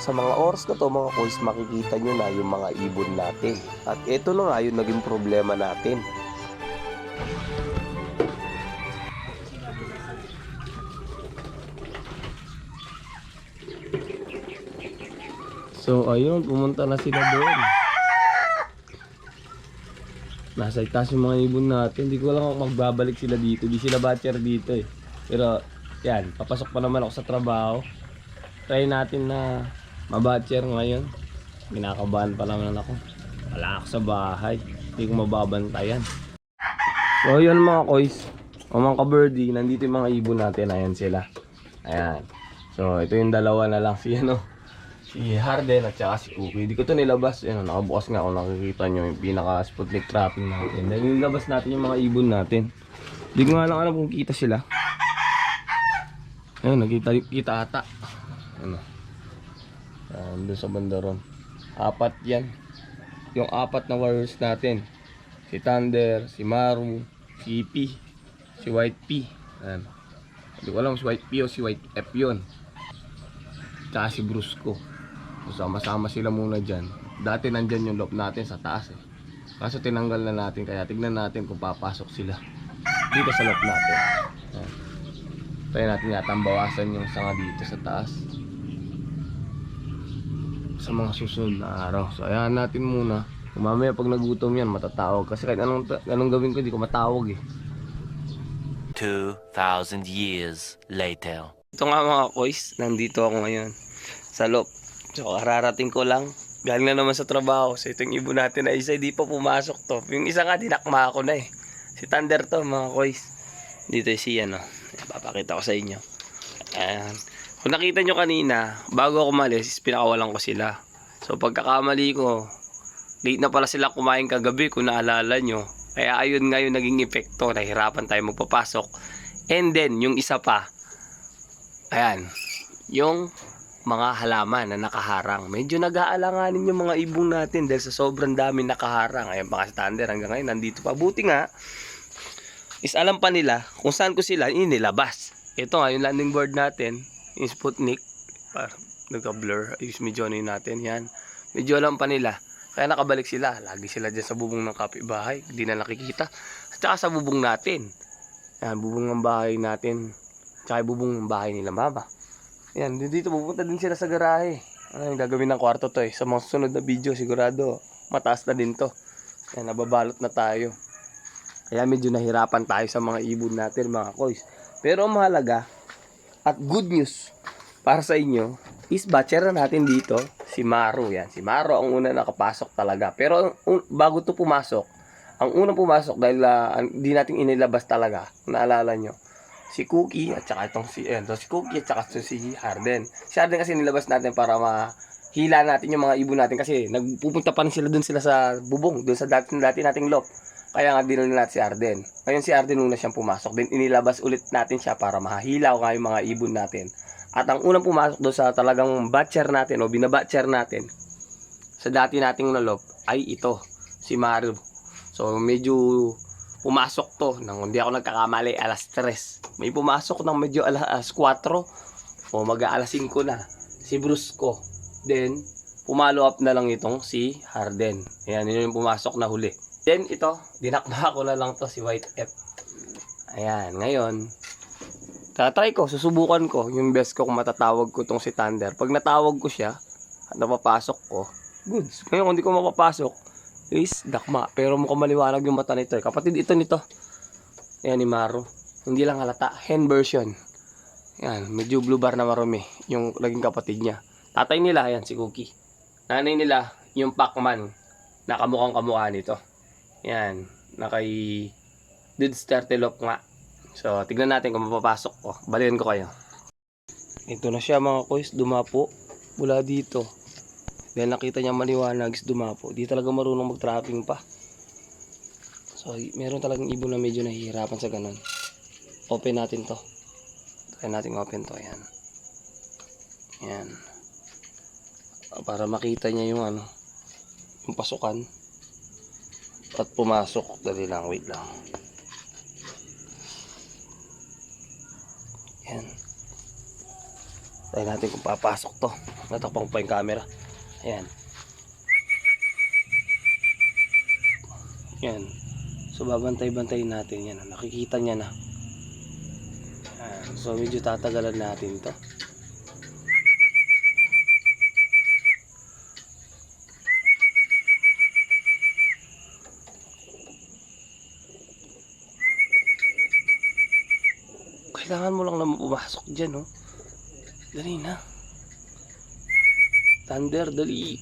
Sa mga oras na to mga kois, makikita nyo na yung mga ibon natin. At ito na nga yung naging problema natin. So ayun, pumunta na sila doon. Nasa itaas yung mga ibon natin. Hindi ko alam kung magbabalik sila dito. Di sila batcher dito eh. Pero yan, papasok pa naman ako sa trabaho. Try natin na mabatcher ngayon. Kinakabahan pa naman ako. Wala ako sa bahay. Hindi ko mababantayan. So yun mga kois. O mga ka-birdie, nandito yung mga ibon natin. Ayan sila. Ayan. So ito yung dalawa na lang si ano. Si Harden at saka si Cookie. Hindi ko to nilabas. Yan, nakabukas nga kung nakikita nyo yung pinaka Sputnik trapping natin. Dahil nilabas natin yung mga ibon natin. Hindi ko nga lang alam kung kita sila. Ayun, nakita kita ata. Ano? Ayan, doon sa bandaron. Apat yan. Yung apat na warriors natin. Si Thunder, si Maru, si P, si White P. Ayan. Hindi ko alam si White P o si White F yun. Tsaka si Brusco. Sama-sama sila muna dyan. Dati nandyan yung loop natin sa taas eh. Kaso tinanggal na natin kaya tignan natin kung papasok sila dito sa loop natin. Ayan. Try natin yata ang bawasan yung sanga dito sa taas. Sa mga susunod na araw. So ayan natin muna. Mamaya pag nagutom yan, matatawag. Kasi kahit anong, anong gawin ko, hindi ko matawag eh. 2,000 years later. Ito nga mga kois, nandito ako ngayon sa loob. So kararating ko lang. Galing na naman sa trabaho. So itong ibon natin na isa, di pa pumasok to. Yung isa nga, dinakma ako na eh. Si Thunder to mga kois. Dito si ano. Papakita ko sa inyo. Ayan. Kung nakita nyo kanina, bago ako malis, pinakawalan ko sila. So pagkakamali ko, late na pala sila kumain kagabi kung naalala nyo. Kaya ayun nga yung naging epekto. Nahirapan tayo magpapasok. And then, yung isa pa, ayan, yung mga halaman na nakaharang. Medyo nag-aalanganin yung mga ibong natin dahil sa sobrang dami nakaharang. Ayan, mga standard hanggang ngayon, nandito pa. Buti nga, is alam pa nila kung saan ko sila inilabas. Ito nga, yung landing board natin, yung Sputnik, par, nagka-blur, ayos medyo ano natin, yan. Medyo alam pa nila. Kaya nakabalik sila. Lagi sila dyan sa bubong ng kapitbahay. Hindi na nakikita. At saka sa bubong natin. Yan, bubong ng bahay natin. Tsaka bubong ng bahay nila mama. Yan, dito pupunta din sila sa garahe. Ano yung gagawin ng kwarto to eh. Sa mga susunod na video sigurado mataas na din to. Yan, nababalot na tayo. Kaya medyo nahirapan tayo sa mga ibon natin mga kois. Pero mahalaga at good news para sa inyo is batcher na natin dito si Maru yan. Si Maru ang una nakapasok talaga. Pero un- bago to pumasok, ang unang pumasok dahil ah, hindi natin inilabas talaga, naalala nyo, si Cookie at saka itong si, eh, si Cookie at saka si Harden. Si Harden kasi nilabas natin para mahila natin yung mga ibon natin kasi nagpupunta pa rin sila dun sila sa bubong, dun sa dati, dati nating loft. Kaya nga dinala natin si Arden. Ngayon si Arden muna siyang pumasok. Then inilabas ulit natin siya para mahilaw nga yung mga ibon natin. At ang unang pumasok doon sa talagang batcher natin o binabatcher natin sa dati nating nalop ay ito, si Maru. So medyo pumasok to nang hindi ako nagkakamali alas 3. May pumasok ng medyo alas 4 o mag alas 5 na si Brusco. Then pumalo up na lang itong si Harden. Ayan, yun yung pumasok na huli. Then ito, dinakma ko na lang to si White F. Ayan, ngayon, tatry ko, susubukan ko yung best ko kung matatawag ko tong si Thunder. Pag natawag ko siya, at napapasok ko, goods. Ngayon, kung di ko mapapasok, is dakma. Pero mukhang maliwanag yung mata nito. eh. Kapatid ito nito. Ayan ni Maru. Hindi lang halata. Hen version. Ayan, medyo blue bar na marumi. Yung naging kapatid niya. Tatay nila, ayan, si Cookie. Nanay nila, yung Pacman. Nakamukhang kamukha nito. Yan. Nakay Dudes Tertelop nga. So, tignan natin kung mapapasok ko. Balikan ko kayo. Ito na siya mga kois. Dumapo. Mula dito. Dahil nakita niya maliwanag dumapo. Di talaga marunong mag-trapping pa. So, meron talagang ibon na medyo nahihirapan sa ganun. Open natin to. Try natin open to. Ayan. Ayan. Para makita niya yung ano. Yung pasukan at pumasok. Dali lang, wait lang. Yan. Tayo natin kung papasok to. Natakpan ko pa yung camera. Ayan. Yan. So babantay-bantayin natin yan. Nakikita niya na. Ayan. So medyo tatagalan natin to. Kailangan mo lang naman pumasok dyan, oh. Dali na. Thunder, dali.